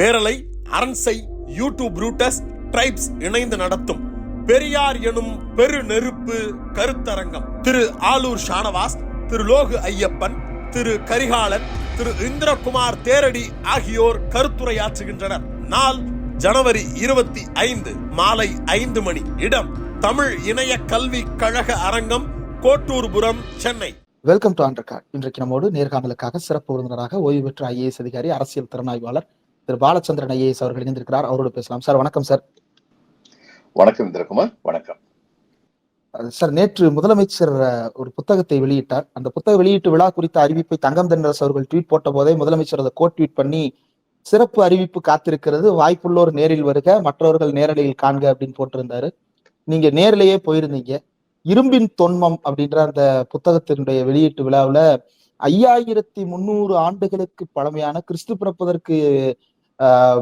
பேரலை அரண்சை YouTube ரூட்டஸ் tribes இணைந்து நடத்தும் பெரியார் எனும் பெரு நெருப்பு கருத்தரங்கம். திரு ஆலூர் ஷானவாஸ் திரு லோகு ஐயப்பன் திரு கரிகாலன் திரு இந்திரகுமார் தேரடி ஆகியோர் கருத்துரையாற்றுகின்றனர். நாள் ஜனவரி இருபத்தி ஐந்து மாலை ஐந்து மணி. இடம் தமிழ் இணைய கல்வி கழக அரங்கம் Kotturpuram Chennai. Welcome to undercut இன்றைக்கு நம்மோடு நேர்காணலுக்காக சிறப்பு விருந்தினராக ஓய்வு பெற்ற ஐஏஎஸ் அதிகாரி அரசியல் திறனாய்வாளர் திரு பாலச்சந்திரன் ஐஏஎஸ் அவர்கள் இணைந்திருக்கிறார். அவரோடு பேசலாம். சார் வணக்கம் சார். வணக்கம் இந்திரகுமார். வணக்கம். சார் நேற்று முதலமைச்சர் ஒரு புத்தகத்தை வெளியிட்டார். அந்த புத்தக வெளியீட்டு விழா குறித்த அறிவிப்பை தங்கம் தென்னரசு அவர்கள் ட்வீட் போட்ட போதே முதலமைச்சர் அதை கோட் ட்வீட் பண்ணி சிறப்பு அறிவிப்பு காத்திருக்கிறது. வாய்ப்புள்ளோர் நேரில் வருக. மற்றவர்கள் நேரலையில் காண்க அப்படின்னு போட்டிருந்தாரு. நீங்க நேரிலேயே போயிருந்தீங்க. இரும்பின் தொன்மம் அப்படின்ற அந்த புத்தகத்தினுடைய வெளியீட்டு விழாவுல ஐயாயிரத்தி முன்னூறு ஆண்டுகளுக்கு பழமையான கிறிஸ்து பிறப்பதற்கு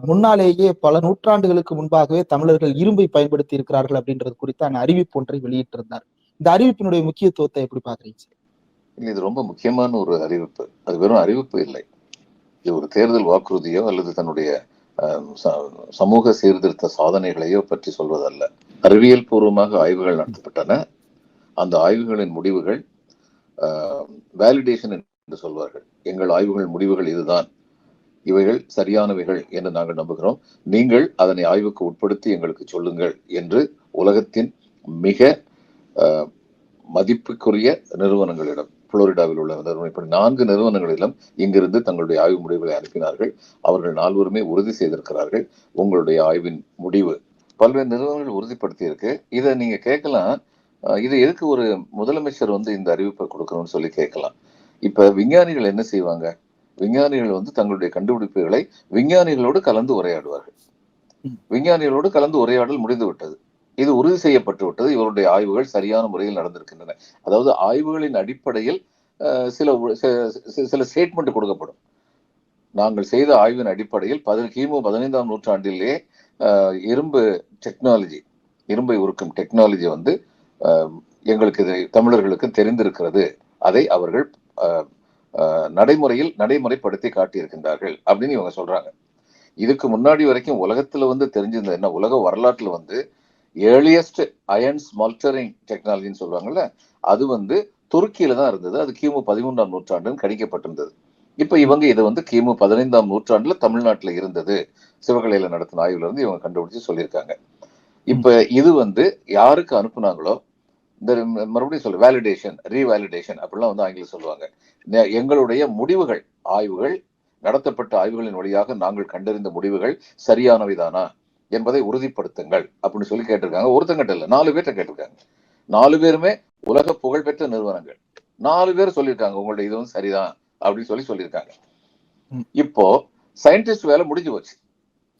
முன்னாலேயே பல நூற்றாண்டுகளுக்கு முன்பாகவே தமிழர்கள் இரும்பை பயன்படுத்தி இருக்கிறார்கள் அப்படின்றது குறித்தான அறிவிப்பு ஒன்றை வெளியிட்டிருந்தார். இந்த அறிவிப்பினுடைய முக்கியத்துவத்தை எப்படி பாக்குறீங்க இது ரொம்ப முக்கியமான ஒரு அறிவிப்பு. அது வெறும் அறிவிப்பு இல்லை. இது ஒரு தேர்தல் வாக்குறுதியோ அல்லது தன்னுடைய ச- சமூக சீர்திருத்த சாதனைகளையோ பற்றி சொல்வதல்ல. அறிவியல் பூர்வமாக ஆய்வுகள் நடத்தப்பட்டன. அந்த ஆய்வுகளின் முடிவுகள் வேலிடேஷன் என்று சொல்வார்கள். எங்கள் ஆய்வுகள் முடிவுகள் இதுதான். இவைகள் சரியானவைகள் என்று நாங்கள் நம்புகிறோம். நீங்கள் அதனை ஆய்வுக்கு உட்படுத்தி எங்களுக்கு சொல்லுங்கள் என்று உலகத்தின் மிக அஹ், மதிப்புக்குரிய நிறுவனங்களிடம் புளோரிடாவில் உள்ள நிறுவனம் இப்படி நான்கு நிறுவனங்களிலும் இங்கிருந்து தங்களுடைய ஆய்வு முடிவுகளை அனுப்பினார்கள். அவர்கள் நால்வருமே உறுதி செய்திருக்கிறார்கள். உங்களுடைய ஆய்வின் முடிவு பல்வேறு நிறுவனங்கள் உறுதிப்படுத்தி இருக்கு இதை நீங்க கேட்கலாம். இது எதுக்கு ஒரு முதலமைச்சர் வந்து இந்த அறிவிப்பை கொடுக்கணும்னு சொல்லி கேட்கலாம். இப்ப விஞ்ஞானிகள் என்ன செய்வாங்க? விஞ்ஞானிகள் வந்து தங்களுடைய கண்டுபிடிப்புகளை விஞ்ஞானிகளோடு கலந்து உரையாடுவார்கள். விஞ்ஞானிகளோடு கலந்து உரையாடல் முடிந்து விட்டது இது உறுதி செய்யப்பட்டு விட்டது. இவருடைய ஆய்வுகள் சரியான முறையில் நடந்திருக்கின்றன. அதாவது ஆய்வுகளின் அடிப்படையில் சில சில ஸ்டேட்மெண்ட் கொடுக்கப்படும். நாங்கள் செய்த ஆய்வின் அடிப்படையில் பதி கிமு பதினைந்தாம் நூற்றாண்டிலே இரும்பு டெக்னாலஜி இரும்பை உருக்கும் டெக்னாலஜி வந்து எங்களுக்கு இது தமிழர்களுக்கு தெரிந்திருக்கிறது. அதை அவர்கள் அஹ், நடைமுறையில் நடைமுறைப்படுத்தி காட்டியிருக்கின்றார்கள் அப்படின்னு இவங்க சொல்றாங்க. இதுக்கு முன்னாடி வரைக்கும் உலகத்துல வந்து தெரிஞ்சிருந்தது என்ன? உலக வரலாற்றுல வந்து ஏர்லியஸ்ட் அயன் ஸ்மால்டரிங் டெக்னாலஜின்னு சொல்லுவாங்கல்ல அது வந்து துருக்கியில தான் இருந்தது. அது கிமு பதிமூன்றாம் நூற்றாண்டுன்னு கணிக்கப்பட்டிருந்தது. இப்ப இவங்க இதை வந்து கிமு பதினைந்தாம் நூற்றாண்டுல தமிழ்நாட்டில் இருந்தது. சிவகலையில நடத்தின ஆய்வுல இருந்து இவங்க கண்டுபிடிச்சு சொல்லியிருக்காங்க. இப்ப இது வந்து யாருக்கு அனுப்புனாங்களோ இந்த மறுபடியும் சொல்ல வேலிடேஷன் ரீவேலிடேஷன் அப்படிலாம் வந்து ஆங்கிலம் சொல்லுவாங்க. எங்களுடைய முடிவுகள் ஆய்வுகள் நடத்தப்பட்ட ஆய்வுகளின் வழியாக நாங்கள் கண்டறிந்த முடிவுகள் சரியானவைதானா என்பதை உறுதிப்படுத்துங்கள் அப்படின்னு சொல்லி கேட்டிருக்காங்க. ஒருத்தங்கிட்ட இல்ல நாலு பேர்ட்ட கேட்டிருக்காங்க. நாலு பேருமே உலக புகழ்பெற்ற நிறுவனங்கள். நாலு பேர் சொல்லியிருக்காங்க உங்களுடைய இது வந்து சரிதான் அப்படின்னு சொல்லி சொல்லியிருக்காங்க. இப்போ சயின்டிஸ்ட் வேலை முடிஞ்சு போச்சு.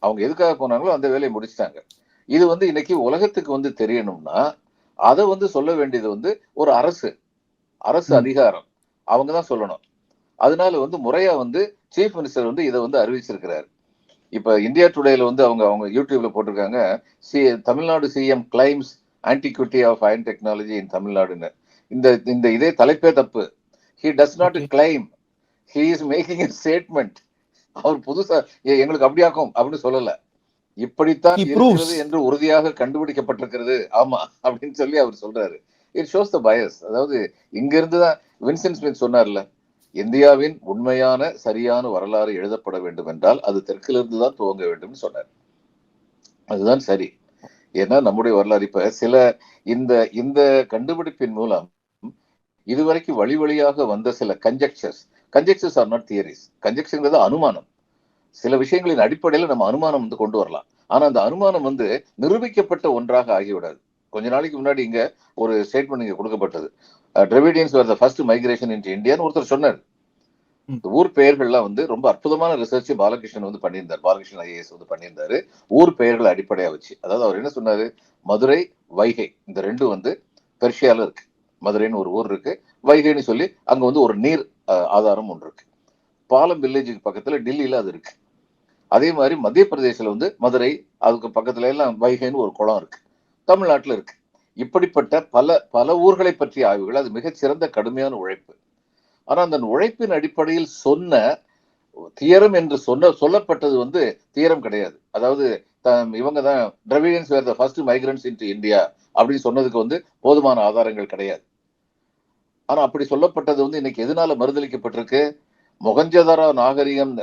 அவங்க எதுக்காக போனாங்களோ அந்த வேலையை முடிச்சிட்டாங்க. இது வந்து இன்னைக்கு உலகத்துக்கு வந்து தெரியணும்னா அதை வந்து சொல்ல வேண்டியது வந்து ஒரு அரசு. அரசு. அதிகாரம். அவங்க தான் சொல்லணும். அதனால வந்து முறையா வந்து சீஃப் மினிஸ்டர் வந்து இதை வந்து அறிவிச்சிருக்கிறார். இப்ப இந்தியா டுடேல வந்து அவங்க அவங்க யூடியூப்ல போட்டிருக்காங்க. C Tamil Nadu CM claims antiquity of iron technology in தமிழ்நாடுன்னு. இந்த இந்த இதே தலைப்பே தப்பு. He does not. Claim he is making a statement அவர் புதுசா "ஏ, எங்களுக்கு அப்படியாக்கும் அப்படின்னு சொல்லல. இப்படித்தான். இருக்கிறது என்று உறுதியாக கண்டுபிடிக்கப்பட்டிருக்கிறது. ஆமா அப்படின்னு சொல்லி அவர் சொல்றாரு. இட் ஷோஸ் த பயஸ் அதாவது இங்க இருந்து தான் வின்சென்ட் ஸ்மித் சொன்னார்ல இந்தியாவின் உண்மையான சரியான வரலாறு எழுதப்பட வேண்டும் என்றால் அது தெற்கிலிருந்து தான் துவங்க வேண்டும்னு சொன்னார். அதுதான் சரி. ஏன்னா நம்முடைய வரலாறு. இப்ப சில இந்த இந்த கண்டுபிடிப்பின் மூலம் இதுவரைக்கும் வழி வழியாக வந்த சில conjectures conjectures are not theories கன்ஜெக்சர்ங்கிறது அனுமானம். சில விஷயங்களின் அடிப்படையில் நம்ம அனுமானம் வந்து கொண்டு வரலாம். ஆனா அந்த அனுமானம் வந்து நிரூபிக்கப்பட்ட ஒன்றாக ஆகிவிடாது. கொஞ்ச நாளைக்கு முன்னாடி இங்க ஒரு ஸ்டேட்மெண்ட் இங்க கொடுக்கப்பட்டது. டிரெவிடியன்ஸ் வர் த ஃபர்ஸ்ட் மைக்ரேஷன் இன் இந்தியான்னு ஒருத்தர் சொன்னார். இந்த ஊர் பெயர்கள்லாம் வந்து ரொம்ப அற்புதமான ரிசர்ச் பாலகிருஷ்ணன் வந்து பண்ணியிருந்தார். பாலகிருஷ்ணன் ஐஏஎஸ் வந்து பண்ணியிருந்தாரு. ஊர் பெயர்களை அடிப்படையா வச்சு. அதாவது அவர் என்ன சொன்னாரு? மதுரை வைகை. இந்த ரெண்டும் வந்து பெர்ஷியால இருக்கு. மதுரைன்னு ஒரு ஊர் இருக்கு. வைகைன்னு சொல்லி அங்க வந்து ஒரு நீர் அஹ், ஆதாரம் ஒன்று இருக்கு. பாலம் வில்லேஜுக்கு பக்கத்துல டெல்லியில அது இருக்கு. அதே மாதிரி மத்திய பிரதேசத்தில் வந்து மதுரை அதுக்கு பக்கத்துல எல்லாம் வைகைன்னு ஒரு குளம் இருக்கு. தமிழ்நாட்டில் இருக்கு. இப்படிப்பட்ட பல பல ஊர்களை பற்றிய ஆய்வுகள் அது மிகச்சிறந்த கடுமையான உழைப்பு. ஆனால் அந்த உழைப்பின் அடிப்படையில் சொன்ன தியரம் என்று சொன்ன சொல்லப்பட்டது வந்து தியரம் கிடையாது. அதாவது த- இவங்க தான் Dravidians where the first migrants into India அப்படின்னு சொன்னதுக்கு வந்து போதுமான ஆதாரங்கள் கிடையாது. ஆனால் அப்படி சொல்லப்பட்டது வந்து இன்னைக்கு எதனால மறுதளிக்கப்பட்டிருக்கு? மொகஞ்சதாரா நாகரிகம்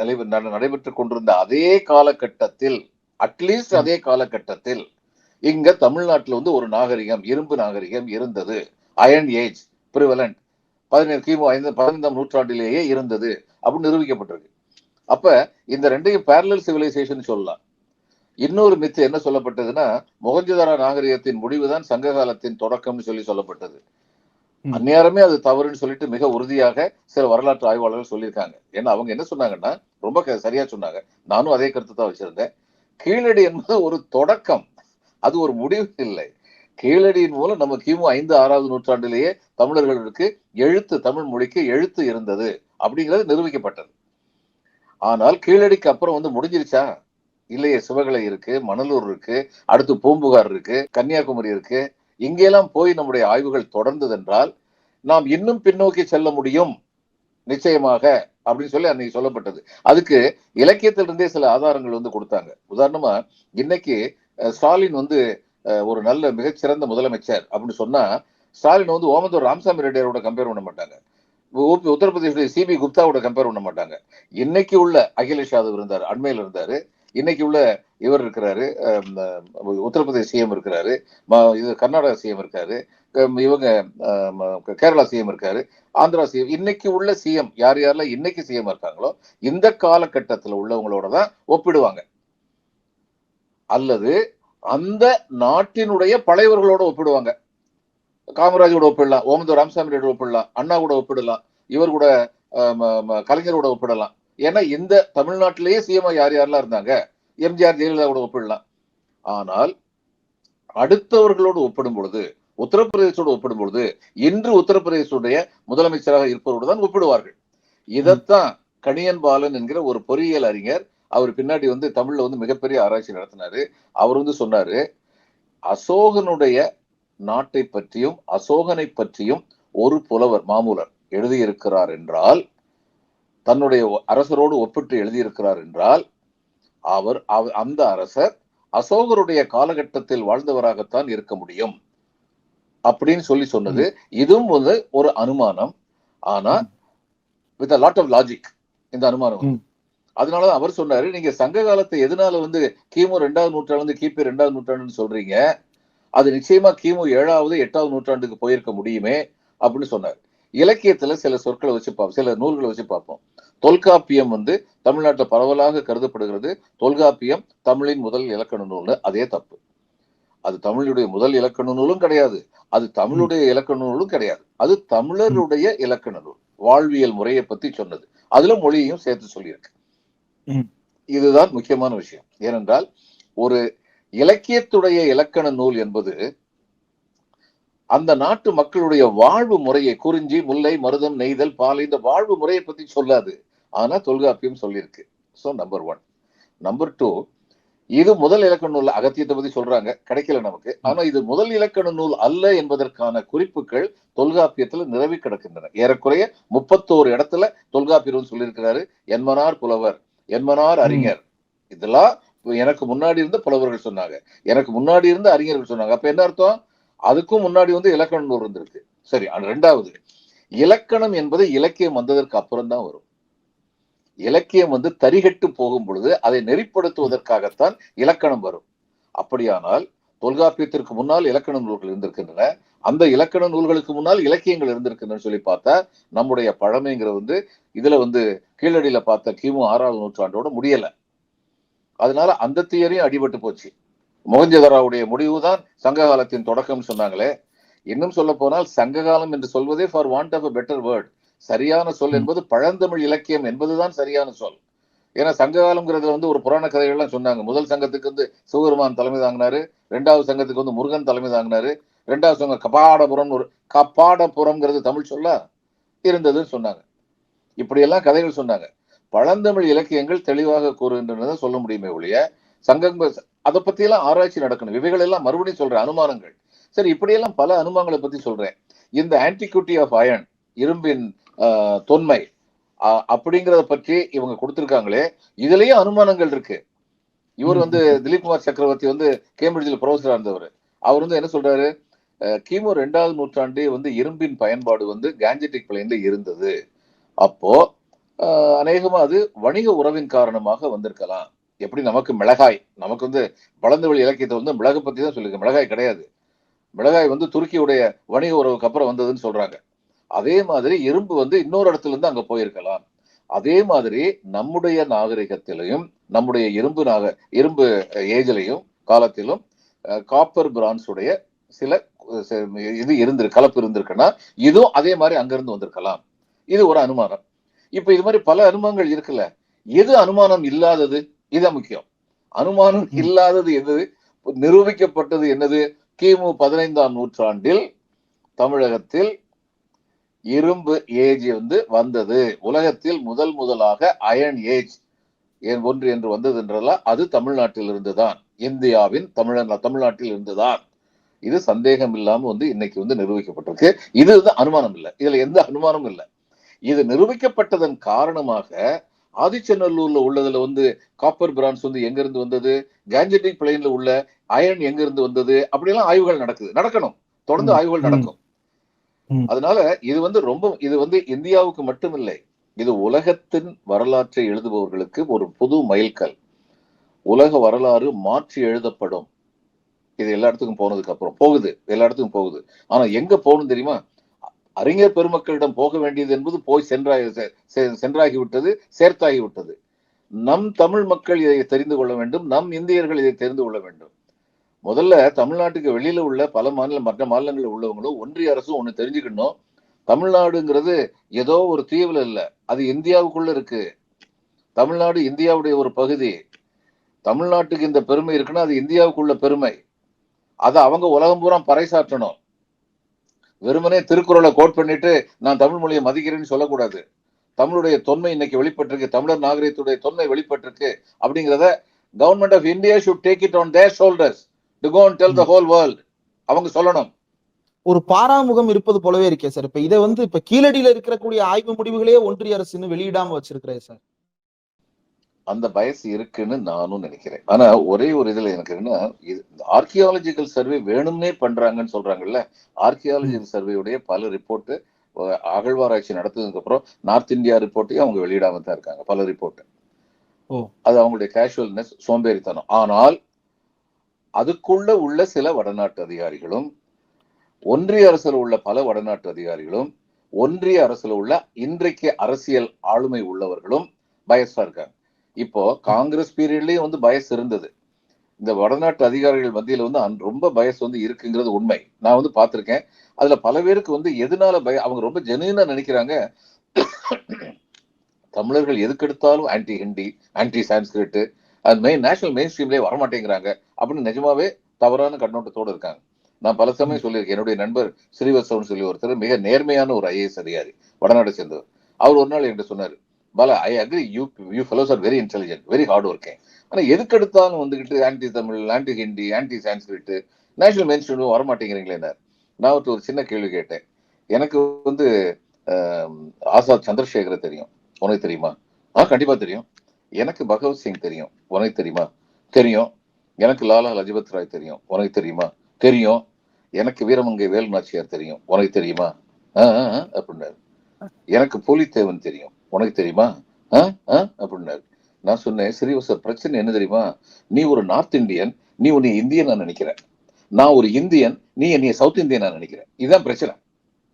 நடைபெற்றுக் கொண்டிருந்த அதே காலகட்டத்தில் அட்லீஸ்ட் அதே காலகட்டத்தில் இங்க தமிழ்நாட்டில் வந்து ஒரு நாகரிகம் இரும்பு நாகரிகம் இருந்தது. அயன் ஏஜ் பிரிவலண்ட் பதினேழு கிமு ஐந்து பதினைந்தாம் நூற்றாண்டிலேயே இருந்தது அப்படின்னு நிரூபிக்கப்பட்டிருக்கு. அப்ப இந்த ரெண்டையும் பேரலல் சிவிலைசேஷன் சொல்லலாம். இன்னொரு மித்து என்ன சொல்லப்பட்டதுன்னா மொகஞ்சதாரா நாகரிகத்தின் முடிவுதான் சங்க காலத்தின் தொடக்கம்னு சொல்லி சொல்லப்பட்டது. அந்நேரமே அது தவறுன்னு சொல்லிட்டு மிக உறுதியாக சில வரலாற்று ஆய்வாளர்கள் சொல்லியிருக்காங்க. ஏன்னா அவங்க என்ன சொன்னாங்கன்னா ரொம்ப க- சரியா சொன்னாங்க. நானும் அதே கருத்து தான் வச்சிருந்தேன். கீழடி என்பது ஒரு தொடக்கம். அது ஒரு முடிவு இல்லை. கீழடியின் மூலம் நம்ம கிமு ஐந்து ஆறாவது நூற்றாண்டிலேயே தமிழர்களுக்கு எழுத்து தமிழ் மொழிக்கு எழுத்து இருந்தது அப்படிங்கிறது நிரூபிக்கப்பட்டது. ஆனால் கீழடிக்கு அப்புறம் வந்து முடிஞ்சிருச்சா? இல்லையே. சிவகலை இருக்கு மணலூர் இருக்கு அடுத்து பூம்புகார் இருக்கு கன்னியாகுமரி இருக்கு இங்கெல்லாம் போய் நம்முடைய ஆய்வுகள் தொடர்ந்ததென்றால் நாம் இன்னும் பின்னோக்கி செல்ல முடியும். நிச்சயமாக அப்படின்னு சொல்லி அன்னைக்கு சொல்லப்பட்டது. அதுக்கு இலக்கியத்திலிருந்தே சில ஆதாரங்கள் வந்து கொடுத்தாங்க. உதாரணமா இன்னைக்கு ஸ்டாலின் வந்து அஹ், ஒரு நல்ல மிகச்சிறந்த முதலமைச்சர் அப்படின்னு சொன்னா ஸ்டாலின் வந்து ஓமந்தூர் ராமசாமி ரெட்டியாரோட கம்பேர் பண்ண மாட்டாங்க. உ- உத்தரப்பிரதேச சிபி குப்தாவோட கம்பேர் பண்ண மாட்டாங்க. இன்னைக்கு உள்ள அகிலேஷ் யாதவ் இருந்தார் அண்மையில் இருந்தாரு. இன்னைக்கு உள்ள இவர் இருக்கிறாரு அஹ், உத்தரப்பிரதேச சிஎம் இருக்கிறாரு ம- இது கர்நாடகா சிஎம் இருக்காரு இவங்க கேரளா சிஎம் இருக்காரு ஆந்திரா சிஎம் இன்னைக்கு உள்ள சிஎம் யார் யாரெல்லாம் இன்னைக்கு சிஎம் இருக்காங்களோ இந்த காலகட்டத்தில் உள்ளவங்களோட தான் ஒப்பிடுவாங்க. அல்லது அந்த நாட்டினுடைய பழையவர்களோட ஒப்பிடுவாங்க. காமராஜோட ஒப்பிடலாம் ஓமந்தூர் ராமசாமி ரெட்டி ஒப்பிடலாம் அண்ணா கூட ஒப்பிடலாம் இவர் கூட ம- கலைஞரோட ஒப்பிடலாம். ஏன்னா இந்த தமிழ்நாட்டிலேயே சிஎம் யார் யாரெல்லாம் இருந்தாங்க? எம்ஜிஆர் ஜெயலலிதா கூட ஒப்பிடலாம். ஆனால் அடுத்தவர்களோடு ஒப்பிடும் பொழுது உத்தரப்பிரதேசோடு ஒப்பிடும் பொழுது இன்று உத்தரப்பிரதேசுடைய முதலமைச்சராக இருப்பவரோடு தான் ஒப்பிடுவார்கள். இதைத்தான் கணியன் பாலன் என்கிற ஒரு பொறியியல் அறிஞர் அவர் பின்னாடி வந்து தமிழ்ல வந்து மிகப்பெரிய ஆராய்ச்சி நடத்தினாரு. அவர் வந்து சொன்னாரு அசோகனுடைய நாட்டை பற்றியும் அசோகனை பற்றியும் ஒரு புலவர் மாமூலர் எழுதியிருக்கிறார் என்றால் தன்னுடைய அரசரோடு ஒப்பிட்டு எழுதியிருக்கிறார் என்றால் அவர் அவ- அந்த அரசர் அசோகருடைய காலகட்டத்தில் வாழ்ந்தவராகத்தான் இருக்க முடியும். அப்படின்னு சொல்லி சொன்னது. இதுவும் வந்து ஒரு அனுமானம். ஆனா வித் லாட் ஆஃப் லாஜிக் இந்த அனுமானம். வந்து. அதனாலதான் அவர் சொன்னாரு நீங்க சங்க காலத்தை எதனால வந்து கிமு ரெண்டாவது நூற்றாண்டு கிபி ரெண்டாவது நூற்றாண்டுன்னு சொல்றீங்க? அது நிச்சயமா கிமு ஏழாவது எட்டாவது நூற்றாண்டுக்கு போயிருக்க முடியுமே அப்படின்னு சொன்னார். இலக்கியத்துல சில சொற்களை வச்சு பார்ப்போம் சில நூல்களை வச்சு பார்ப்போம் தொல்காப்பியம் வந்து தமிழ்நாட்டுல பரவலாக கருதப்படுகிறது. தொல்காப்பியம் தமிழின் முதல் இலக்கண நூல்னு அதே தப்பு. அது தமிழுடைய முதல் இலக்கண நூலும் கிடையாது. அது தமிழுடைய இலக்கண நூலும் கிடையாது. அது தமிழருடைய இலக்கண நூல். வாழ்வியல் முறையை பத்தி சொன்னது. அதுல மொழியையும் சேர்த்து சொல்லியிருக்கு. இதுதான் முக்கியமான விஷயம். ஏனென்றால் ஒரு இலக்கியத்துடைய இலக்கண நூல் என்பது அந்த நாட்டு மக்களுடைய வாழ்வு முறையை குறிஞ்சி முல்லை மருதம் நெய்தல் பாலை இந்த வாழ்வு முறையை பத்தி சொல்லாது. ஆனா தொல்காப்பியம் சொல்லியிருக்கு. So number one number two இது முதல் இலக்கண நூல் அகத்தியத்தை பத்தி சொல்றாங்க. கிடைக்கல நமக்கு. ஆனா இது முதல் இலக்கண நூல் அல்ல என்பதற்கான குறிப்புகள் தொல்காப்பியத்துல நிரவி கிடக்கின்றன. ஏறக்குறைய முப்பத்தோரு இடத்துல தொல்காப்பியர் சொல்லியிருக்கிறாரு. என்மனார் புலவர் என்மனார் அறிஞர். இதெல்லாம் எனக்கு முன்னாடி இருந்த புலவர்கள் சொன்னாங்க. எனக்கு முன்னாடி இருந்த அறிஞர்கள் சொன்னாங்க. அப்ப என்ன அர்த்தம்? அதுக்கும் முன்னாடி வந்து இலக்கண நூல் இருந்திருக்கு. சரி ரெண்டாவது. இலக்கணம் என்பது இலக்கியம் வந்ததற்கு அப்புறம் தான் வரும். இலக்கியம் வந்து தரிகட்டு போகும் பொழுது அதை நெறிப்படுத்துவதற்காகத்தான் இலக்கணம் வரும். அப்படியானால் தொல்காப்பியத்திற்கு முன்னால் இலக்கண நூல்கள் இருந்திருக்கின்றன. அந்த இலக்கண நூல்களுக்கு முன்னால் இலக்கியங்கள் இருந்திருக்கின்றன சொல்லி பார்த்தா நம்முடைய பழமைங்கிறது வந்து இதுல வந்து கீழடியில பார்த்த கிமு ஆறாவது நூற்றாண்டோட முடியல. அதனால அந்த தியரியும் அடிபட்டு போச்சு. மொகஞ்சதராவுடைய முடிவுதான் சங்க காலத்தின் தொடக்கம் சொன்னாங்களே. இன்னும் சொல்ல போனால் சங்க காலம் என்று சொல்வதே for want of a better word சரியான சொல். என்பது பழந்தமிழ் இலக்கியம் என்பதுதான் சரியான சொல். ஏன்னா சங்க காலம்ங்கிறது வந்து ஒரு புராண கதைகள்லாம் சொன்னாங்க. முதல் சங்கத்துக்கு வந்து சிவபெருமான் தலைமை தாங்கினாரு. ரெண்டாவது சங்கத்துக்கு வந்து முருகன் தலைமை தாங்கினாரு. ரெண்டாவது சங்கம் கபாடபுரம் ஒரு கப்பாடபுரம்ங்கிறது தமிழ் சொல்லா இருந்ததுன்னு சொன்னாங்க. இப்படியெல்லாம் கதைகள் சொன்னாங்க. பழந்தமிழ் இலக்கியங்கள் தெளிவாக கூறுகின்றன சொல்ல முடியுமே ஒழிய சங்கம் அதை பத்தியெல்லாம் ஆராய்ச்சி நடக்கணும். இவைகள் எல்லாம் மறுபடியும் சொல்றேன் அனுமானங்கள். சரி இப்படியெல்லாம் பல அனுமானங்களை பத்தி சொல்றேன். இந்த ஆன்டிக்யூட்டி ஆஃப் அயன் இரும்பின் தொன்மை அப்படிங்கறத பற்றி இவங்க கொடுத்திருக்காங்களே இதுலயும் அனுமானங்கள் இருக்கு. இவர் வந்து திலீப் குமார் சக்கரவர்த்தி வந்து கேம்பிரிட்ஜில் ப்ரொஃபஸரா இருந்தவர். அவர் வந்து என்ன சொல்றாரு? கிமு ரெண்டாவது நூற்றாண்டே வந்து இரும்பின் பயன்பாடு வந்து கேஞ்சட்டிக் பிளைன்ல இருந்தது. அப்போ அநேகமா அது வணிக உறவின் காரணமாக வந்திருக்கலாம். எப்படி நமக்கு மிளகாய் நமக்கு வந்து வளர்ந்தவெளி இலக்கியத்தை வந்து மிளகை பற்றி தான் சொல்லிருக்கு மிளகாய் கிடையாது. மிளகாய் வந்து துருக்கியுடைய வணிக உறவுக்கு அப்புறம் வந்ததுன்னு சொல்றாங்க. அதே மாதிரி இரும்பு வந்து இன்னொரு இடத்துல இருந்து அங்க போயிருக்கலாம். அதே மாதிரி நம்முடைய நாகரிகத்திலையும் நம்முடைய இரும்பு நாக இரும்பு ஏஜிலையும் காலத்திலும் காப்பர் பிரான்ஸ் உடைய சில இது இருந்திருக்கு கலப்பு இருந்திருக்குன்னா இதுவும் அதே மாதிரி அங்கிருந்து வந்திருக்கலாம். இது ஒரு அனுமானம். இப்ப இது மாதிரி பல அனுமானங்கள் இருக்குல்ல. எது அனுமானம் இல்லாதது? இதுதான் முக்கியம். அனுமானம். இல்லாதது எது நிரூபிக்கப்பட்டது என்னது? கிமு பதினைந்தாம் நூற்றாண்டில் தமிழகத்தில் இரும்பு ஏஜ் வந்து வந்தது. உலகத்தில் முதல் முதலாக அயன் ஏஜ் ஒன்று என்று வந்தது என்றெல்லாம் அது தமிழ்நாட்டில் இருந்துதான். இந்தியாவின் தமிழ தமிழ்நாட்டில் இருந்துதான். இது சந்தேகம் இல்லாம வந்து இன்னைக்கு வந்து நிரூபிக்கப்பட்டிருக்கு. இது வந்து அனுமானம் இல்லை. இதுல எந்த அனுமானமும் இல்லை. இது நிரூபிக்கப்பட்டதன் காரணமாக ஆதிச்சநல்லூர்ல உள்ளதுல வந்து காப்பர் பிரான்ஸ் வந்து எங்க இருந்து வந்தது? கேஞ்சட்டிக் பிளைன்ல உள்ள அயன் எங்க இருந்து வந்தது? அப்படியெல்லாம் ஆய்வுகள் நடக்குது. நடக்கணும். தொடர்ந்து ஆய்வுகள். நடக்கும். அதனால இது வந்து ரொம்ப இது வந்து இந்தியாவுக்கு மட்டுமில்லை. இது உலகத்தின் வரலாற்றை எழுதுபவர்களுக்கு ஒரு புது மைல்கல். உலக வரலாறு மாற்றி எழுதப்படும். இது எல்லா இடத்துக்கும் போனதுக்கு அப்புறம். போகுது. எல்லா இடத்துக்கும் போகுது. ஆனா எங்க போகணும் தெரியுமா? அறிஞர் பெருமக்களிடம் போக வேண்டியது என்பது போய் சென்றாகி செ- சேர்த்தாகிவிட்டது. நம் தமிழ் மக்கள் இதை தெரிந்து கொள்ள வேண்டும் நம் இந்தியர்கள் இதை தெரிந்து கொள்ள வேண்டும். முதல்ல தமிழ்நாட்டுக்கு வெளியில உள்ள பல மாநில மற்ற மாநிலங்களில் உள்ளவங்களும் ஒன்றிய அரசும் ஒன்று தெரிஞ்சுக்கணும். தமிழ்நாடுங்கிறது ஏதோ ஒரு தீவில் இல்லை அது இந்தியாவுக்குள்ள இருக்கு. தமிழ்நாடு இந்தியாவுடைய ஒரு பகுதி. தமிழ்நாட்டுக்கு இந்த பெருமை இருக்குன்னா அது இந்தியாவுக்குள்ள பெருமை. அதை அவங்க உலகம் பூரா பறைசாற்றணும். வெறுமனே திருக்குறளை கோட் பண்ணிட்டு நான் தமிழ் மொழியை மதிக்கிறேன்னு சொல்லக்கூடாது. தமிழுடைய தொன்மை இன்னைக்கு வெளிப்பட்டிருக்கு தமிழர் நாகரிகத்துடைய தொன்மை வெளிப்பட்டிருக்கு அப்படிங்கிறத government of India should take it on their shoulders to go and tell the whole world அவங்க சொல்லணும். ஒரு பாராமுகம் இருப்பது போலவே இருக்கே சார். இப்ப இதை வந்து இப்ப கீழடியில இருக்கக்கூடிய ஆய்வு முடிவுகளே ஒன்றிய அரசு வெளியிடாம வச்சிருக்கிறேன் சார். அந்த பயஸ் இருக்குன்னு நானும் நினைக்கிறேன். ஆனா ஒரே ஒரு இதுல எனக்கு என்ன ஆர்கியாலஜிக்கல் சர்வே வேணும்னே பண்றாங்கன்னு சொல்றாங்கல்ல ஆர்கியாலஜிக்கல் சர்வேயுடைய பல ரிப்போர்ட் அகழ்வாராய்ச்சி நடத்ததுக்கு அப்புறம் நார்த் இந்தியா ரிப்போர்ட்டையும் அவங்க வெளியிடாம தான் இருக்காங்க பல ரிப்போர்ட். அது அவங்களுடைய கேஷுவல்னஸ் சோம்பேறித்தனம். ஆனால் அதுக்குள்ள உள்ள சில வடநாட்டு அதிகாரிகளும் ஒன்றிய அரசுல உள்ள பல வடநாட்டு அதிகாரிகளும் ஒன்றிய அரசுல உள்ள இன்றைக்கு அரசியல் ஆளுமை உள்ளவர்களும் பயஸா இருக்காங்க. இப்போ காங்கிரஸ் பீரியட்லயும் வந்து பயஸ் இருந்தது. இந்த வடநாட்டு அதிகாரிகள் மத்தியில வந்து ரொம்ப பயஸ் வந்து இருக்குங்கிறது உண்மை. நான் வந்து பார்த்திருக்கேன். அதுல பல பேருக்கு வந்து எதனால பய அவங்க ரொம்ப ஜெனுவினா நினைக்கிறாங்க. தமிழர்கள் எதுக்கெடுத்தாலும் ஆன்டி ஹிந்தி ஆன்டி சான்ஸ்கிரிட் அது மெயின் நேஷனல் மெயின் ஸ்ட்ரீம்லேயே வரமாட்டேங்கிறாங்க அப்படின்னு நிஜமாவே தவறான கண்ணோட்டத்தோடு இருக்காங்க. நான் பல சமயம் சொல்லியிருக்கேன். என்னுடைய நண்பர் ஸ்ரீவத்சவன் சொல்லி ஒருத்தர் மிக நேர்மையான ஒரு ஐஏஎஸ் அதிகாரி வடநாட்டை சேர்ந்தவர். அவர் ஒரு நாள் என்கிட்ட சொன்னார் Bala I agree you you fellows are very intelligent very hard working ஆனா எதுக்கெடுத்தாலும் வந்துகிட்டு anti Tamil anti Hindi anti Sanskrit national mainstream வரமாட்டேங்கிறீங்களே நான் ஒரு சின்ன கேள்வி கேட்டேன். எனக்கு வந்து ஆசாத் சந்திரசேகர தெரியும். உனக்கு தெரியுமா? ஆ கண்டிப்பா தெரியும். எனக்கு பகவத் சிங் தெரியும். உனக்கு தெரியுமா? தெரியும். எனக்கு லாலா லஜபத் ராய் தெரியும். உனக்கு தெரியுமா? தெரியும். எனக்கு வீரமங்கை வேலு நாச்சியார் தெரியும். உனக்கு தெரியுமா? ஆ, அப்படின்னாரு. எனக்கு புலித்தேவன் தெரியும். உனக்கு தெரியுமா? ஆ, ஆ, அப்படின்னாரு. நான் சொன்னேன் ஸ்ரீவச பிரச்சனை என்ன தெரியுமா? நீ ஒரு நார்த் இந்தியன் நீ உன்னை இந்தியன் நான் நினைக்கிறேன். நான் ஒரு இந்தியன் நீ என்னைய சவுத் இந்தியன் நான் நினைக்கிறேன். இதுதான் பிரச்சனை.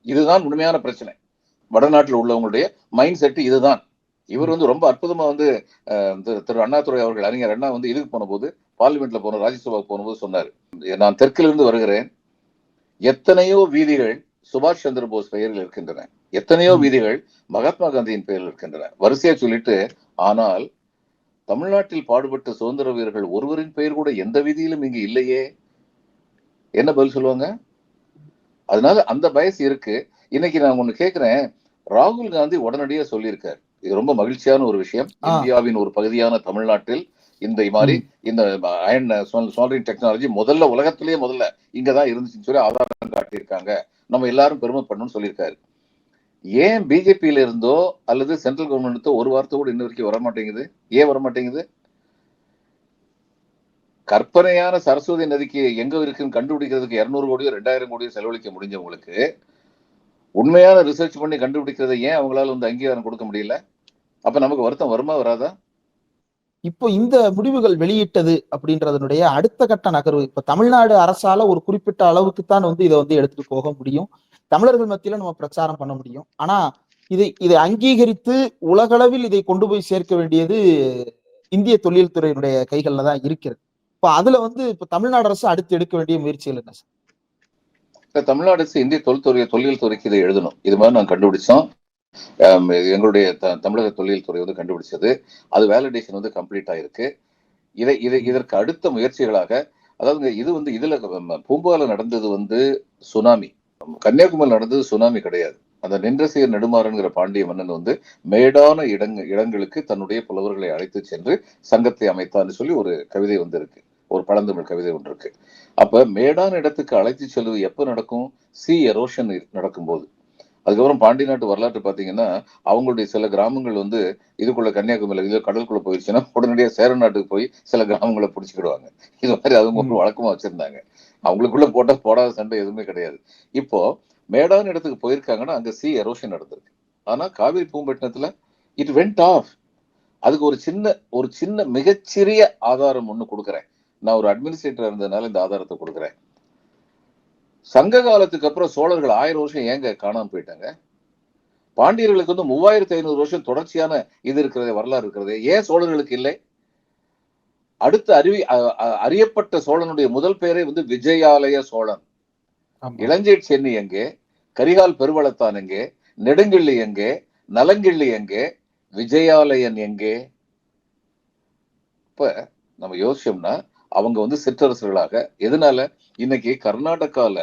இதுதான் உண்மையான பிரச்சனை. வடநாட்டில் உள்ளவங்களுடைய மைண்ட் செட் இதுதான். இவர் வந்து ரொம்ப அற்புதமா வந்து திரு- திரு அண்ணாதுரை அவர்கள் அறிஞர் அண்ணா வந்து இதுக்கு போன போது பார்லிமெண்ட்ல போன ராஜ்யசபாவுக்கு போனபோது சொன்னார். நான் தெற்கிலிருந்து வருகிறேன். எத்தனையோ வீதிகள் சுபாஷ் சந்திர போஸ் பெயரில் இருக்கின்றன. எத்தனையோ. வீதிகள் மகாத்மா காந்தியின் பெயரில் இருக்கின்றன. வரிசையா சொல்லிட்டு ஆனால் தமிழ்நாட்டில் பாடுபட்ட சுதந்திர வீரர்கள் ஒருவரின் பெயர் கூட எந்த வீதியிலும் இங்கு இல்லையே. என்ன பதில் சொல்லுவாங்க? அதனால அந்த பயஸ் இருக்கு. இன்னைக்கு நான் ஒண்ணு கேக்குறேன். ராகுல் காந்தி உடனடியா சொல்லியிருக்காரு. இது ரொம்ப மகிழ்ச்சியான ஒரு விஷயம். இந்தியாவின் ஒரு பகுதியான தமிழ்நாட்டில் இந்த மாதிரி இந்த அயன் சால்ரிங் டெக்னாலஜி முதல்ல உலகத்திலேயே முதல்ல இங்கதான் இருந்துச்சுன்னு சொல்லி ஆதாரம் காட்டியிருக்காங்க. நம்ம எல்லாரும் பெருமைப்படணும்னு சொல்லியிருக்காரு. ஏன் பிஜேபியில இருந்தோ அல்லது சென்ட்ரல் கவர்மெண்ட்டோ ஒரு வார்த்தை கூட இன்ன வரைக்கும் வர மாட்டேங்குது ஏன் வர மாட்டேங்குது கற்பனையான சரஸ்வதி நதிக்கு எங்க இருக்குன்னு கண்டுபிடிக்கிறதுக்கு இருநூறு கோடியோ ரெண்டாயிரம் கோடியோ செலவழிக்க முடிஞ்சவங்களுக்கு உண்மையான ரிசர்ச் பண்ணி கண்டுபிடிக்கிறத ஏன் அவங்களால வந்து அங்கீகாரம் கொடுக்க முடியல? அப்ப நமக்கு வருத்தம் வருமா வராதா? இப்போ இந்த முடிவுகள் வெளியிட்டது அப்படின்றதனுடைய அடுத்த கட்ட நகர்வு. இப்ப தமிழ்நாடு அரசால ஒரு குறிப்பிட்ட அளவுக்கு தான் வந்து இதை வந்து எடுத்துட்டு போக முடியும். தமிழர்கள் மத்தியில நம்ம பிரச்சாரம் பண்ண முடியும். ஆனா இதை இதை அங்கீகரித்து உலகளவில் இதை கொண்டு போய் சேர்க்க வேண்டியது இந்திய தொழில்துறையினுடைய கைகள்ல தான் இருக்கிறது. இப்ப அதுல வந்து இப்ப தமிழ்நாடு அரசு அடுத்து எடுக்க வேண்டிய முயற்சிகள் என்ன சார்? இப்ப தமிழ்நாடு அரசு இந்திய தொழில்துறை தொழில் துறைக்கு இதை எழுதணும். இது மாதிரி நாங்கள் கண்டுபிடிச்சோம். எங்களுடைய த- தமிழக தொழில் துறை வந்து கண்டுபிடிச்சது. அது வேலிடேஷன் வந்து கம்ப்ளீட் ஆயிருக்கு. இதை இதை இதற்கு அடுத்த முயற்சிகளாக அதாவது இது வந்து இதுல ம, நடந்தது வந்து சுனாமி. கன்னியாகுமரி நடந்தது சுனாமி கிடையாது. அந்த நின்றசீர் நெடுமாறன்கிற பாண்டிய மன்னன் வந்து மேடான இடங்க இடங்களுக்கு தன்னுடைய புலவர்களை அழைத்து சென்று சங்கத்தை அமைத்தான்னு சொல்லி ஒரு கவிதை வந்து இருக்கு. ஒரு பழந்தமிழ் கவிதை ஒன்று இருக்கு. அப்ப மேடான இடத்துக்கு அழைத்து செல்வது எப்ப நடக்கும்? சி எரோஷன் நடக்கும்போது. அதுக்கப்புறம் பாண்டி நாட்டு வரலாற்று பாத்தீங்கன்னா அவங்களுடைய சில கிராமங்கள் வந்து இதுக்குள்ள கன்னியாகுமரி இது கடலுக்குள்ள போயிடுச்சுன்னா உடனடியாக சேர நாட்டுக்கு போய் சில கிராமங்களை பிடிச்சிக்கிடுவாங்க. இது மாதிரி அவங்க ஒரு வழக்கமா வச்சிருந்தாங்க. அவங்களுக்குள்ள போட்டா போடாத சண்டை எதுவுமே கிடையாது. இப்போ மேடான இடத்துக்கு போயிருக்காங்கன்னா அங்க சி எரோஷன் நடந்திருக்கு. ஆனா காவிரி பூம்பட்டினத்துல இட் வெண்ட் ஆஃப் அதுக்கு ஒரு சின்ன ஒரு சின்ன மிகச்சிறிய ஆதாரம் ஒண்ணு கொடுக்குறேன். நான் ஒரு அட்மினிஸ்ட்ரேட்டர் இருந்ததுனால இந்த ஆதாரத்தை கொடுக்குறேன். சங்க காலத்துக்கு அப்புறம் சோழர்கள் ஆயிரம் வருஷம் ஏங்க காணாம போயிட்டாங்க? பாண்டியர்களுக்கு வந்து மூவாயிரத்தி ஐநூறு வருஷம் தொடர்ச்சியான இது இருக்கிறது வரலாறு இருக்கிறது. ஏன் சோழர்களுக்கு இல்லை? அடுத்து அறிவி அறியப்பட்ட சோழனுடைய முதல் பெயரே வந்து விஜயாலய சோழன். ஆமா. இளஞ்சேட் சென்னி எங்கே? கரிகால் பெருவளத்தான் எங்கே? நெடுங்கிள்ளி எங்கே? நலங்கிள்ளி எங்கே? விஜயாலயன் எங்கே? இப்ப நம்ம யோசிச்சோம்னா அவங்க வந்து சிற்றரசர்களாக. எதனால? இன்னைக்கு கர்நாடகால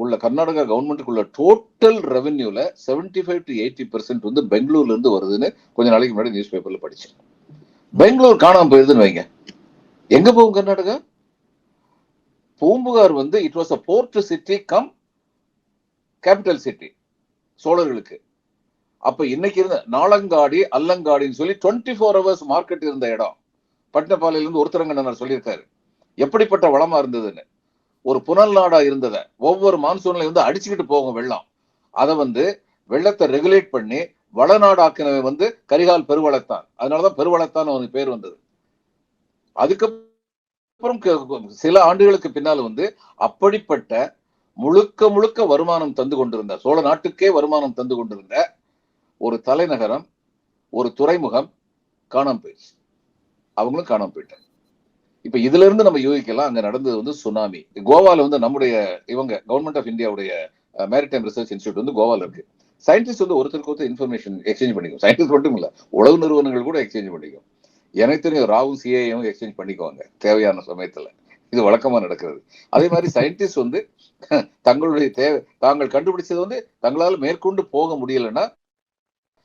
உள்ள கர்நாடகா கவர்மெண்ட்டுக்குள்ள டோட்டல் ரெவென்யூல 75 ஃபைவ் டு எயிட்டி பெர்சென்ட் வந்து பெங்களூர்ல இருந்து வருதுன்னு கொஞ்ச நாளைக்கு முன்னாடி நியூஸ் பேப்பர்ல படிச்சேன். பெங்களூர் காணாம போயிருதுன்னு வைங்க. எங்க போகும் கர்நாடகா? பூம்புகார் வந்து it was a port city cum capital city சோழர்களுக்கு. அப்ப இன்னைக்கு இருந்த நாளங்காடி அல்லங்காடின்னு சொல்லி டுவெண்ட்டி ஃபோர் ஹவர்ஸ் மார்க்கெட் இருந்த இடம். பட்டினப்பாலையில இருந்து ஒருத்தரங்கண்ணர் சொல்லியிருக்காரு. எப்படிப்பட்ட வளமா இருந்ததுன்னு. ஒரு புனல் நாடா இருந்ததை. ஒவ்வொரு மான்சூன்ல வந்து அடிச்சுக்கிட்டு போகும் வெள்ளம். அதை வந்து வெள்ளத்தை ரெகுலேட் பண்ணி வளநாடாக்கினவை வந்து கரிகால் பெருவளத்தான். அதனாலதான் பெருவளத்தான் அவனுக்கு பேர் வந்தது. அதுக்கப்புறம் சில ஆண்டுகளுக்கு பின்னால் வந்து அப்படிப்பட்ட முழுக்க முழுக்க வருமானம் தந்து கொண்டிருந்த சோழ நாட்டுக்கே வருமானம் தந்து கொண்டிருந்த ஒரு தலைநகரம் ஒரு துறைமுகம் காணாம போயிடுச்சு. அவங்களும் காணாம போயிட்டாங்க. இப்ப இதுல இருந்து நம்ம யூகிக்கலாம் அங்க நடந்தது வந்து சுனாமி கோவால வந்து நம்முடைய இவங்க கவர்மெண்ட் ஆஃப் இந்தியாவுடைய மேரிடைம் ரிசர்ச் இன்ஸ்டியூட் வந்து கோவால இருக்கு. சயின்டிஸ்ட் வந்து ஒருத்தருக்கு ஒருத்தர் இன்ஃபர்மேஷன் எக்ஸ்சேஞ்ச் பண்ணிக்கும். சயின்டிஸ்ட் மட்டும் இல்ல உளவு நிறுவனங்கள் கூட எக்ஸ்சேஞ்ச் பண்ணிக்கும். எனக்கு தெரியும் ராவும் சிஏயும் எக்ஸ்சேஞ்ச் பண்ணிக்குவாங்க தேவையான சமயத்துல. இது வழக்கமா நடக்கிறது. அதே மாதிரி சயின்டிஸ்ட் வந்து தங்களுடைய தேவை தாங்கள் கண்டுபிடிச்சது வந்து தங்களால் மேற்கொண்டு போக முடியலன்னா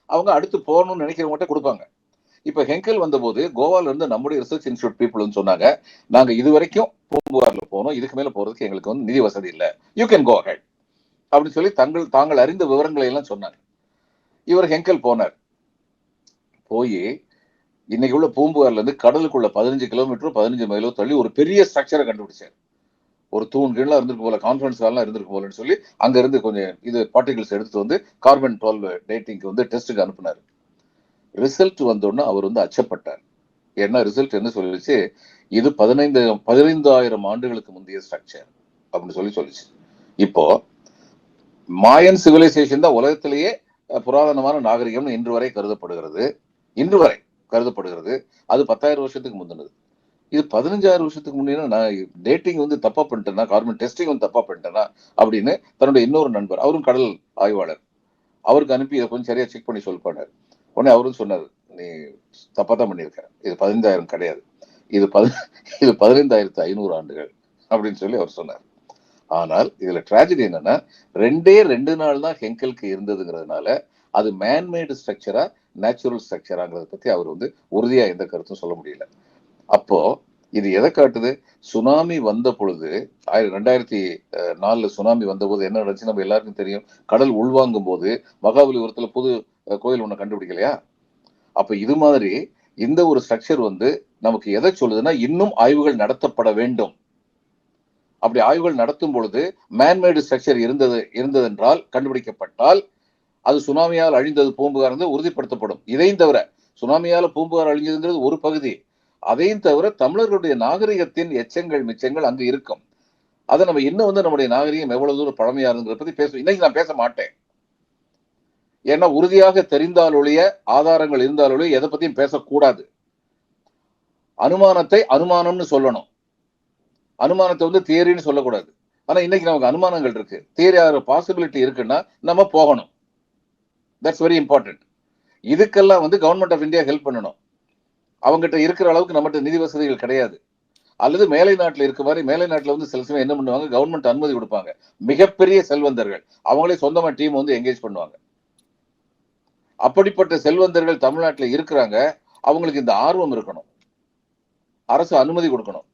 அவங்க அடுத்து போகணும்னு நினைக்கிறவங்ககிட்ட கொடுப்பாங்க. இப்ப ஹெங்கல் வந்தபோது கோவால இருந்து நம்முடைய ரிசர்ச் இன்ஸ்டியூட் பீப்புள்னு சொன்னாங்க நாங்க இது வரைக்கும் பூம்புகார்ல போனோம் இதுக்கு மேல போறதுக்கு எங்களுக்கு வந்து நிதி வசதி இல்ல. யூ கேன் கோ ஹெட் அப்படின்னு சொல்லி தங்கள் தாங்கள் அறிந்த விவரங்களை எல்லாம் சொன்னாங்க. இவர் ஹெங்கல் போனார். போய் இன்னைக்கு உள்ள பூம்புகார்ல இருந்து கடலுக்குள்ள பதினஞ்சு கிலோமீட்டர் பதினஞ்சு மைலோ தள்ளி ஒரு பெரிய ஸ்ட்ரக்சரை கண்டுபிடிச்சார். ஒரு தூண் கீழலாம் இருந்திருக்கு போல கான்ஃபரன்ஸ் ஹால்லாம் இருந்திருக்கு போலன்னு சொல்லி அங்க இருந்து கொஞ்சம் இது பார்ட்டிகல்ஸ் எடுத்துட்டு வந்து கார்பன் டுவெல் டேட்டிங்க்கு வந்து டெஸ்ட்டுக்கு அனுப்புனாரு. ரிசல்ட் வந்தோடனே அவர் வந்து அச்சப்பட்டார். என்ன ரிசல்ட் என்ன சொல்லிச்சு? இது பதினைந்து பதினைந்தாயிரம் ஆண்டுகளுக்கு முந்தைய ஸ்ட்ரக்சர் அப்படின்னு சொல்லி சொல்லிச்சு. இப்போ மாயன் சிவிலைசேஷன் தான் உலகத்திலேயே புராதனமான நாகரிகம்னு இன்று வரை கருதப்படுகிறது. இன்று வரை கருதப்படுகிறது. அது பத்தாயிரம் வருஷத்துக்கு முந்தினது. இது பதினஞ்சாயிரம் வருஷத்துக்கு முன்னே நான் டேட்டிங் வந்து தப்பா பண்ணிட்டேன்னா கார்பன் டெஸ்டிங் வந்து தப்பா பண்ணிட்டேன்னா அப்படின்னு தன்னுடைய இன்னொரு நண்பர் அவரும் கடல் ஆய்வாளர். அவருக்கு அனுப்பி இதை கொஞ்சம் சரியா செக் பண்ணி சொல்லிப்பானார். உடனே அவரும் சொன்னார் நீ தப்பா தான் பண்ணியிருக்க. இது பதினைந்தாயிரம் கிடையாது. இது பதி இது பதினைந்தாயிரத்து ஐநூறு ஆண்டுகள். அப்படின்னு சொல்லி அவர் சொன்னார். ஆனால் இதுல ட்ராஜடி என்னன்னா ரெண்டே ரெண்டு நாள் தான் ஹெங்கலுக்கு இருந்ததுங்கிறதுனால அது மேன்மேடு ஸ்ட்ரக்சரா நேச்சுரல் ஸ்ட்ரக்சராங்கிறத பத்தி அவர் வந்து உறுதியா எந்த கருத்தும் சொல்ல முடியல. அப்போ இது எதை காட்டுது? சுனாமி வந்த பொழுது ஆயிரம் ரெண்டாயிரத்தி நாலுல சுனாமி வந்தபோது என்ன நடந்துச்சு? நம்ம எல்லாருக்கும் தெரியும். கடல் உள்வாங்கும் போது மகாபலிபுரத்துல புது கோயில் ஒன்று கண்டுபிடிக்கலையா? அப்போ இது மாதிரி இந்த ஒரு ஸ்ட்ரக்சர் வந்து நமக்கு எதை சொல்லுதுன்னா இன்னும் ஆய்வுகள் நடத்தப்பட வேண்டும். அப்படி ஆய்வுகள் நடத்தும் பொழுது மேன்மேடு ஸ்ட்ரக்சர் இருந்தது இருந்ததென்றால் கண்டுபிடிக்கப்பட்டால் அது சுனாமியால் அழிந்தது பூம்புகார் வந்து உறுதிப்படுத்தப்படும். இதையும் தவிர சுனாமியால் பூம்புகார் அழிஞ்சதுங்கிறது ஒரு பகுதி. அதையும் தவிர தமிழர்களுடைய நாகரிகத்தின் எச்சங்கள் மிச்சங்கள் அங்கு இருக்கும். அதை நம்ம இன்னும் வந்து நம்முடைய நாகரிகம் எவ்வளவு தூரம் பழமையா இருந்ததை பத்தி பேசுவோம் இன்னைக்கு நான் பேச மாட்டேன். ஏன்னா உறுதியாக தெரிந்தாலொழிய ஆதாரங்கள் இருந்தாலொழிய எதை பத்தியும் பேசக்கூடாது. அனுமானத்தை அனுமானம்னு சொல்லணும். அனுமானத்தை வந்து தியரின்னு சொல்லக்கூடாது. ஆனா இன்னைக்கு நமக்கு அனுமானங்கள் இருக்கு. தியரி பாசிபிலிட்டி இருக்குன்னா நம்ம போகணும். தட்ஸ் வெரி இம்பார்ட்டன்ட் இதுக்கெல்லாம் வந்து கவர்மெண்ட் ஆஃப் இந்தியா ஹெல்ப் பண்ணணும். அவங்ககிட்ட இருக்கிற அளவுக்கு நம்மகிட்ட நிதி வசதிகள் கிடையாது. அல்லது மேலை நாட்டில் இருக்க மாதிரி மேலை நாட்டில் வந்து சில சமயம் என்ன பண்ணுவாங்க? கவர்மெண்ட் அனுமதி கொடுப்பாங்க. மிகப்பெரிய செல்வந்தர்கள். அவங்களே சொந்தமாக டீம் வந்து என்கேஜ் பண்ணுவாங்க. அப்படிப்பட்ட செல்வந்தர்கள் தமிழ்நாட்டில் இருக்கிறாங்க அவங்களுக்கு இந்த ஆர்வம் இருக்கணும். அரசு அனுமதி கொடுக்கணும்.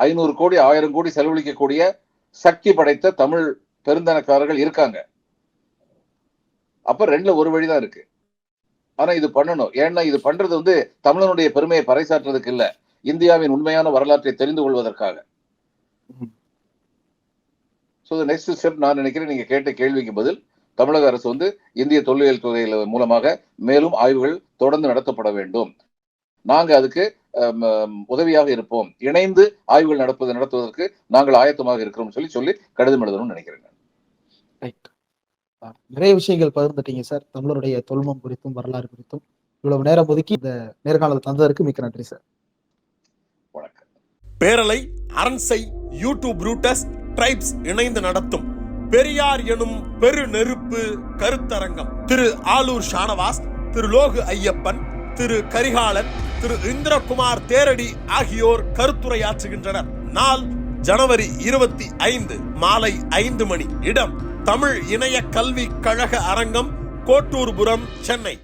ஐநூறு கோடி ஆயிரம் கோடி செலவழிக்கக்கூடிய சக்தி படைத்த தமிழ் பெருந்தனக்காரர்கள் இருக்காங்க. அப்ப ரெண்டுல ஒரு வழிதான் இருக்கு. ஆனா இது பண்ணணும். ஏன்னா இது பண்றது வந்து தமிழனுடைய பெருமையை பறைசாற்றுறதுக்கு இல்ல. இந்தியாவின் உண்மையான வரலாற்றை தெரிந்து கொள்வதற்காக. ஸோ நெக்ஸ்ட் ஸ்டெப் நான் நினைக்கிறேன் நீங்க கேட்ட கேள்விக்கு பதில் தமிழக அரசு வந்து இந்திய தொல்லியல் துறையில மூலமாக மேலும் ஆய்வுகள் தொடர்ந்து நடத்தப்பட வேண்டும். நாங்க அதுக்கு உதவியாக இருப்போம். இணைந்து ஆய்வுகள் நடப்பது நடத்துவதற்கு நாங்கள் ஆயத்தமாக இருக்கிறோம் சொல்லி சொல்லி கடிதம் எழுதணும்னு நினைக்கிறேன் ரைட் நிறைய விஷயங்கள் பகிர்ந்துட்டீங்க சார். தமிழருடைய தொல்மம் குறித்தும் வரலாறு குறித்தும். இவ்வளவு நேரம் ஒதுக்கி இந்த நேர்காணல் தந்ததற்கு மிக்க நன்றி சார். வணக்கம். பேரலை அரண்சை யூடியூப் ரூட்டஸ் ட்ரைப்ஸ் இணைந்து நடத்தும். பெரியார் எனும் பெரு நெருப்பு கருத்தரங்கம். திரு ஆலூர் ஷானவாஸ் திரு லோகு ஐயப்பன் திரு கரிகாலன் திரு இந்திரகுமார் தேரடி ஆகியோர் கருத்துரையாற்றுகின்றனர். நாள் ஜனவரி இருபத்தி ஐந்து மாலை ஐந்து மணி. இடம் தமிழ் இணைய கல்வி கழக அரங்கம் கோட்டூர்புரம் சென்னை.